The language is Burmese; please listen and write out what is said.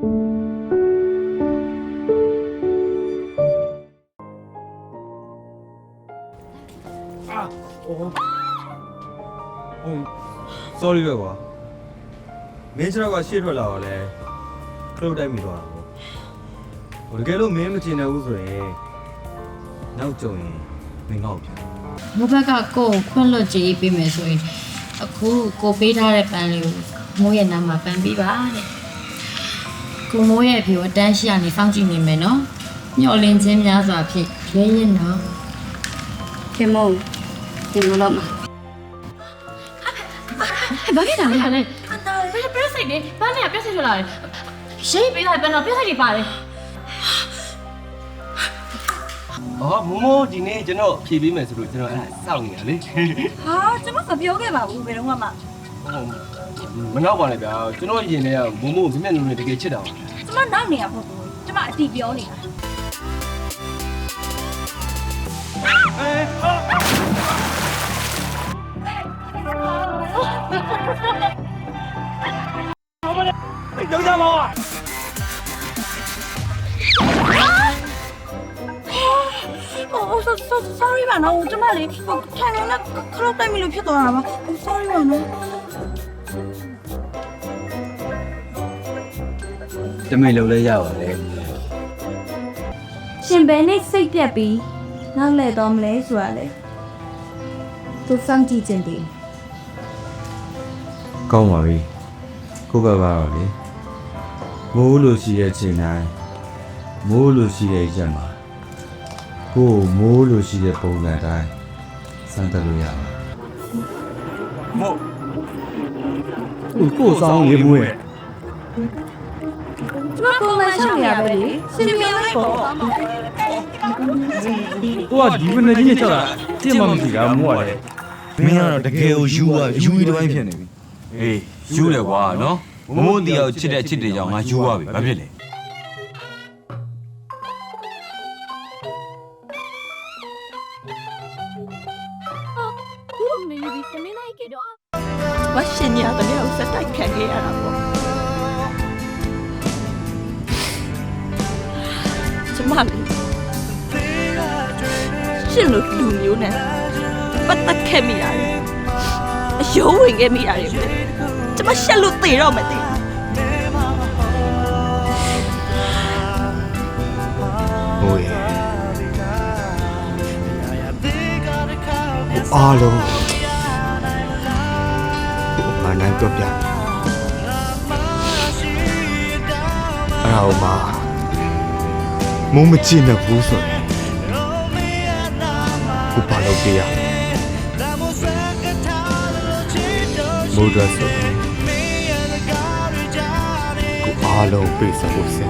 အာဟိုဟို sorry ပဲကွာမင်းကျွန်တော်ကရှေ့ထွက်လာတော့လဲခလုတ်တိုက်မိသွားတာပေါ့ဟိုတကယ်လို့မင်းမကျင်တယ်ဘူးဆိုရင်နောက်ကြုံရင်မင်းငေါ့ပြန်ဘဘကကိုယ်ခွင့်လွတ်ကြည့်ပေးမယ်ဆိုရင်အခုကိုပေးထားတဲ့ပန်းလေးကိုမိုးရဲ့နားမှာပန်းပေးပါတဲ့ ကိုမိုးရဲ့အဖေကိုအတန်းရှိရနေစောင့်ကြည့်နေမယ်နော်ညှော်လင်းခြင်းများစွာဖြင့်ရဲရင်နော်ခင်မို့ဒီလိုတော့မှာဘာဖြစ်တာလဲလဲဘယ်ပြက်စိတ်နေဘာနဲ့ပြက်စိတ်ထွက်လာလဲရှိပေးလိုက်ပန်းတော့ပြက်စိတ်တွေပါတယ်အော်မမိုးဒီနေ့ကျွန်တော်ဖြေပေးမယ်ဆိုလို့ကျွန်တော်အဲ့ဒါစောင့်နေတာလေဟာကျွန်မမပြောခဲ့ပါဘူးဘယ်တော့မှမမနောက်ပါနဲ့ဗျာကျွန်တော်ရင်ထဲကမမိုးကိုမျက်နှာလုံးနဲ့တကယ်ချစ်တာပါ ကျွန်မနောက်နေရဖို့ကျွန်မအတီပြောနေတာယောက်ျားမောင်อ่ะဟို so so sorry ပါနော်ကျွန်မလေဟိုထိုင်နေနဲ့ခလုတ်တိုက်မိလို့ဖြစ်သွားတာပါဟို sorry ပါနော် တမိတ်လုံးလဲရပါလေရှင်ဘယ်နဲ့စိတ်ပြက်ပြီးနောက်လဲတော့မလဲဆိုတာလေသူစောင့်ကြည့်ခြင်းတည်ကောင်းပါပြီကိုဘက်ကတော့လေမိုးလို့ရှိတဲ့ချိန်တိုင်းမိုးလို့ရှိတဲ့ရက်မှာကိုယ်မိုးလို့ရှိတဲ့ပုံစံတိုင်းစမ်းတက်လို့ရပါမို့ကိုကိုဆောင်ရေမွေး ကျွန်မပုံမှန်ရှောက်နေရပဲလေရှင်မြင်လိုက်ပေါ့ကိုကဒီမနေ့ကြီးချက်တာကြည့်မှမရှိတာမိုးရတယ်မင်းကတော့တကယ်ကိုယူอ่ะယူရီတစ်ပိုင်းဖြစ်နေပြီအေးယူတယ်ကွာနော်မမိုးတီအောင်ချစ်တဲ့ချစ်တဲ့ကြောင့်ငါယူသွားပြီဘာဖြစ်လဲမရှင်ရတဲ့ဥစ္စာတိုက်ခံခဲ့ရတာပေါ့ မလေးရှင်လို့လူမျိုးနဲ့ပတ်သက်ခဲ့မိရတယ်အယိုးဝင်ခဲ့မိရတယ်ပဲကျမရှက်လို့သေတော့မသိဘူးဟိုရအားလုံးမနိုင်တော့ပြအဲ့ဟိုမှာ မုံမချင်တဲ့ဘူးဆိုရင်ကိုဘာလုပ်ပြရမိုးဒရဆိုကိုအားလုံးပေးစဖို့စဉ်း